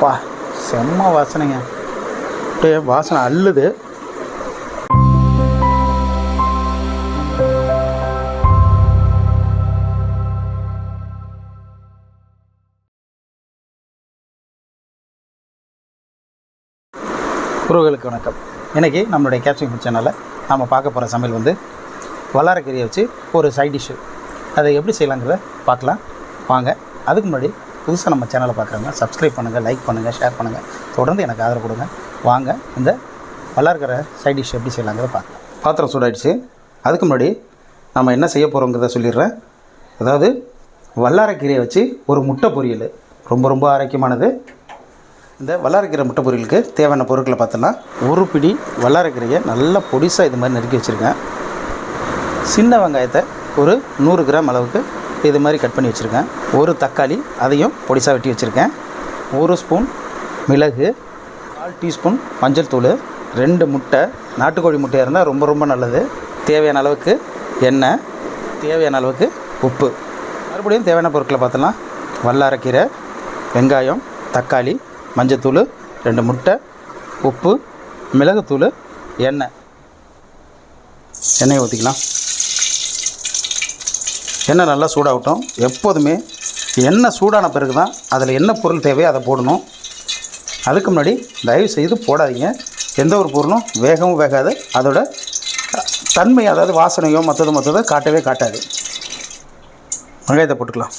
அப்பா செம்ம வாசனைங்க. அப்படியே வாசனை அள்ளுது. உறவுகளுக்கு வணக்கம். இன்றைக்கி நம்மளுடைய கேப்சிங் சேனலில் நம்ம பார்க்க போகிற சமையல் வந்து வல்லாரக்கீரையை வச்சு ஒரு சைட் டிஷ்ஷு அதை எப்படி செய்யலாங்கிறத பார்க்கலாம். வாங்க அதுக்கு முன்னாடி புதுசாக நம்ம சேனலை பார்க்குறவங்க சப்ஸ்கிரைப் பண்ணுங்கள் லைக் பண்ணுங்கள் ஷேர் பண்ணுங்கள் தொடர்ந்து எனக்கு ஆதரவு கொடுங்க. வாங்க இந்த வளர்கிற சைட் டிஷ் எப்படி செய்யலாங்கிறத பார்க்கலாம். பாத்திரம் சூடாயிடுச்சு. அதுக்கு முன்னாடி நம்ம என்ன செய்ய போகிறோங்கிறத சொல்லிடுறேன். அதாவது வல்லாரக்கீரையை வச்சு ஒரு முட்டை பொரியல். ரொம்ப ரொம்ப ஆரோக்கியமானது. இந்த வல்லாரக்கீரை முட்டை பொரியலுக்கு தேவையான பொருட்களை பார்த்தோன்னா ஒரு பிடி வல்லாரக்கீரையை நல்லா பொடிசாக இது மாதிரி நறுக்கி வச்சுருக்கேன். சின்ன வெங்காயத்தை ஒரு நூறு கிராம் அளவுக்கு இது மாதிரி கட் பண்ணி வச்சுருக்கேன். ஒரு தக்காளி அதையும் பொடிசாக வெட்டி வச்சுருக்கேன். ஒரு ஸ்பூன் மிளகு கால் டீஸ்பூன் மஞ்சள் தூள் ரெண்டு முட்டை நாட்டுக்கோழி முட்டையாக இருந்தால் ரொம்ப ரொம்ப நல்லது. தேவையான அளவுக்கு எண்ணெய் தேவையான அளவுக்கு உப்பு. மறுபடியும் தேவையான பொருட்களை பார்த்தோன்னா வல்லாரக்கீரை வெங்காயம் தக்காளி மஞ்சத்தூள் ரெண்டு முட்டை உப்பு மிளகுத்தூள் எண்ணெய். எண்ணெயை ஊற்றிக்கலாம் எண்ணெய் நல்லா சூடாகட்டும். எப்போதுமே எண்ணெய் சூடான பிறகு தான் அதில் என்ன பொருள் தேவையோ அதை போடணும். அதுக்கு முன்னாடி தயவு செய்து போடாதீங்க. எந்த ஒரு பொருளும் வேகவும் வேகாது. அதோட தன்மை அதாவது வாசனையோ மற்றதோ மற்றதோ காட்டவே காட்டாது. வெங்காயத்தை போட்டுக்கலாம்.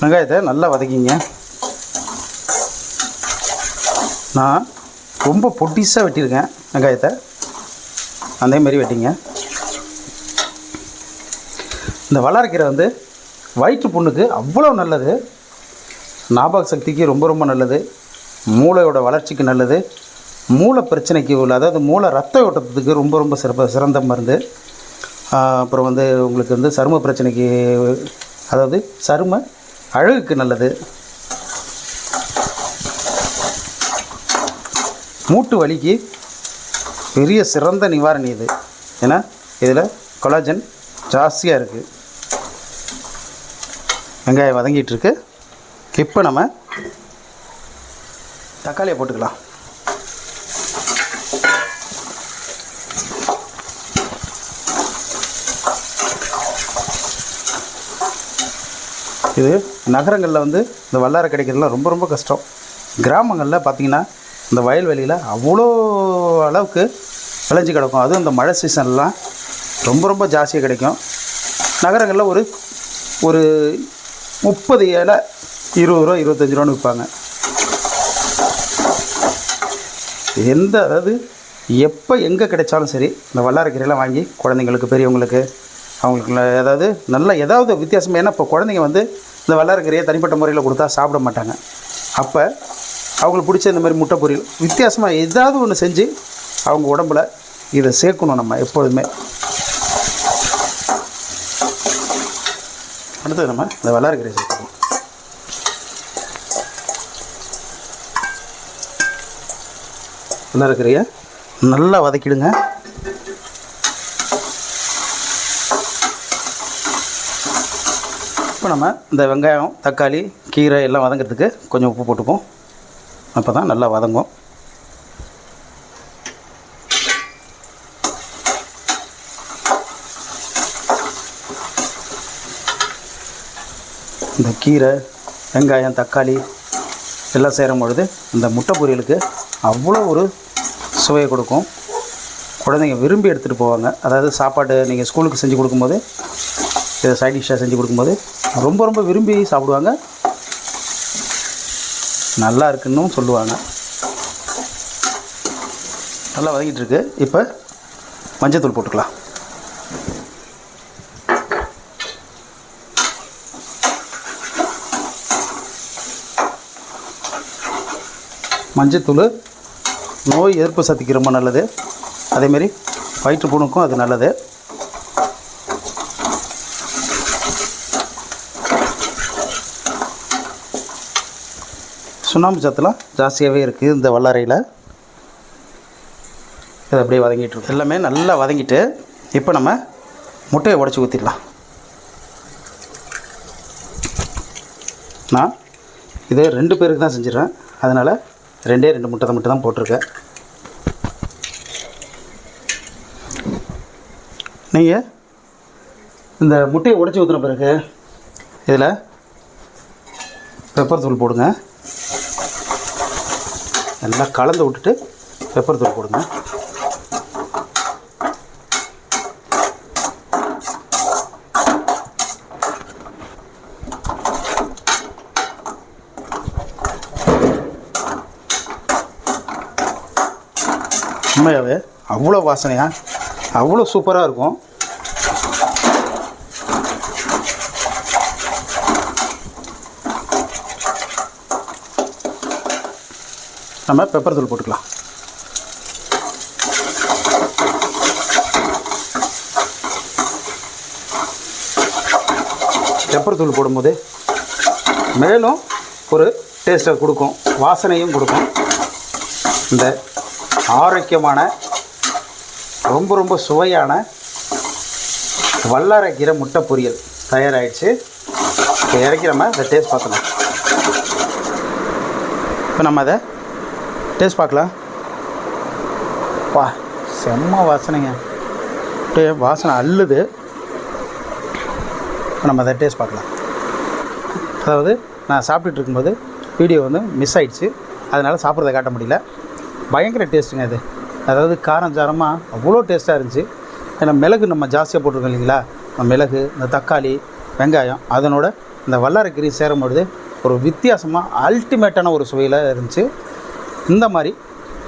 வெங்காயத்தை நல்லா வதக்கிங்க. நான் ரொம்ப பொட்டிஸாக வெட்டியிருக்கேன் வெங்காயத்தை. அதே மாதிரி வெட்டிங்க. இந்த வளர்க்கிற வந்து வயிற்று புண்ணுக்கு அவ்வளோ நல்லது. ஞாபக சக்திக்கு ரொம்ப ரொம்ப நல்லது. மூளையோட வளர்ச்சிக்கு நல்லது. மூளை பிரச்சனைக்கு உள்ள அதாவது மூளை ரத்த ஓட்டத்துக்கு ரொம்ப ரொம்ப சிறப்ப சிறந்த மருந்து. அப்புறம் வந்து உங்களுக்கு வந்து சரும பிரச்சனைக்கு அதாவது சரும அழகுக்கு நல்லது. மூட்டு வலிக்கு பெரிய சிறந்த நிவாரணி இது. ஏன்னா இதில் கொலாஜன் ஜாஸ்தியாக இருக்குது வெங்காயம் வதங்கிட்டு இருக்கு. இப்போ நம்ம தக்காளியை போட்டுக்கலாம். இது நகரங்களில் வந்து இந்த வல்லாரை கிடைக்கிறதுலாம் ரொம்ப ரொம்ப கஷ்டம். கிராமங்களில் பார்த்தீங்கன்னா இந்த வயல்வெளியில் அவ்வளோ அளவுக்கு விளைஞ்சு கிடக்கும். அதுவும் இந்த மழை சீசன்லாம் ரொம்ப ரொம்ப ஜாஸ்தியாக கிடைக்கும். நகரங்களில் ஒரு ஒரு முப்பது இலை இருபது ரூபா இருபத்தஞ்சி ரூபான்னு விற்பாங்க. எந்த அதாவது எப்போ எங்கே கிடைச்சாலும் சரி இந்த வல்லாரக்கீரையெல்லாம் வாங்கி குழந்தைங்களுக்கு பெரியவங்களுக்கு அவங்களுக்கு ஏதாவது நல்ல ஏதாவது வித்தியாசம். ஏன்னா இப்போ குழந்தைங்க வந்து இந்த வல்லாரக்கறியை தனிப்பட்ட முறையில் கொடுத்தா சாப்பிட மாட்டாங்க. அப்போ அவங்களுக்கு பிடிச்ச இந்த மாதிரி முட்டை பொரியல். வித்தியாசமாக ஏதாவது ஒன்று செஞ்சு அவங்க உடம்புல இதை சேர்க்கணும் நம்ம எப்பொழுதுமே. அடுத்தது நம்ம இந்த வல்லாரக்கறியை சேர்க்கணும் வல்லாரக்கறியை நல்லா வதக்கிடுங்க. இப்போ நம்ம இந்த வெங்காயம் தக்காளி கீரை எல்லாம் வதங்கிறதுக்கு கொஞ்சம் உப்பு போட்டுப்போம் அப்போ தான் நல்லா வதங்கும். இந்த கீரை வெங்காயம் தக்காளி எல்லாம் சேரும் பொழுது இந்த முட்டை பொரியலுக்கு அவ்வளோ ஒரு சுவையை கொடுக்கும். குழந்தைங்க விரும்பி எடுத்துகிட்டு போவாங்க. அதாவது சாப்பாடு நீங்கள் ஸ்கூலுக்கு செஞ்சு கொடுக்கும்போது இதை சைட் டிஷ்ஷாக செஞ்சு கொடுக்கும்போது ரொம்ப ரொம்ப விரும்பி சாப்பிடுவாங்க. நல்லா இருக்குன்னு சொல்லுவாங்க. நல்லா வதங்கிட்டு இருக்கு. இப்போ மஞ்சத்தூள் போட்டுக்கலாம். மஞ்சத்தூள் நோய் எதிர்ப்பு சக்திக்கு ரொம்ப நல்லது. அதேமாரி வயிற்றுப்புணுக்கும் அது நல்லது. சுண்ணாம்பு சத்துலாம் ஜாஸ்தியாகவே இருக்குது இந்த வல்லறையில் இதை அப்படியே வதங்கிட்டு எல்லாமே நல்லா வதங்கிட்டு இப்போ நம்ம முட்டையை உடச்சி ஊற்றிடலாம் நான் இது ரெண்டு பேருக்கு தான் செஞ்சிடறேன். அதனால் ரெண்டே ரெண்டு முட்டை மட்டும் தான் போட்டிருக்கேன். நீங்கள் இந்த முட்டையை உடச்சி ஊற்றின பிறகு இதில் பெப்பர் தூள் போடுங்க. நல்லா கலந்து விட்டுட்டு பெப்பர் தூள் போடுங்க. உண்மையாகவே அவ்வளோ வாசனையாக அவ்வளோ சூப்பராக இருக்கும். நம்ம பெப்பர் தூள் போட்டுக்கலாம். பெப்பர் தூள் போடும்போது மேலும் ஒரு டேஸ்ட்டை கொடுக்கும் வாசனையும் கொடுக்கும். இந்த ஆரோக்கியமான ரொம்ப ரொம்ப சுவையான வல்லாரைக்கீரை முட்டை பொரியல் தயாராகிடுச்சு இப்போ இறக்கி நம்ம அதை டேஸ்ட் பார்த்துக்கலாம். இப்போ நம்ம அதை டேஸ்ட் பார்க்கலாம் வா செம்ம வாசனைங்க. டே வாசனை அள்ளுது. நம்ம அதை டேஸ்ட் பார்க்கலாம். அதாவது நான் சாப்பிட்டுட்டு இருக்கும்போது வீடியோ வந்து மிஸ் ஆயிடுச்சு. அதனால் சாப்பிட்றத காட்ட முடியல. பயங்கர டேஸ்ட்டுங்க இது. அதாவது காரம் சாரமாக அவ்வளோ டேஸ்ட்டாக இருந்துச்சு. ஏன்னா மிளகு நம்ம ஜாஸ்தியாக போட்டிருக்கோம் இல்லைங்களா? மிளகு இந்த தக்காளி வெங்காயம் அதனோட இந்த வல்லாரக்கீரி சேரும்பொழுது ஒரு வித்தியாசமாக அல்டிமேட்டான ஒரு சுவையில் இருந்துச்சு. இந்த மாதிரி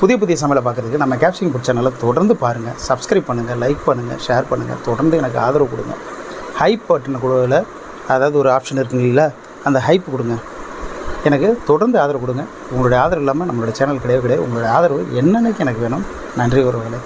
புதிய புதிய சமையலை பார்க்குறதுக்கு நம்ம கேப்சிங் பிடிச்ச சேனலை தொடர்ந்து பாருங்கள் சப்ஸ்கிரைப் பண்ணுங்கள் லைக் பண்ணுங்கள் ஷேர் பண்ணுங்கள் தொடர்ந்து எனக்கு ஆதரவு கொடுங்க. ஹைப் பட்டன் கொடுக்கல அதாவது ஒரு ஆப்ஷன் இருக்கு இல்லைங்களா? அந்த ஹைப் கொடுங்க. எனக்கு தொடர்ந்து ஆதரவு கொடுங்க. உங்களுடைய ஆதரவு இல்லாமல் நம்மளோட சேனல் கிடையவே கிடையாது. உங்களுடைய ஆதரவு என்னென்னக்கு எனக்கு வேணும்? நன்றி உறவுகளே.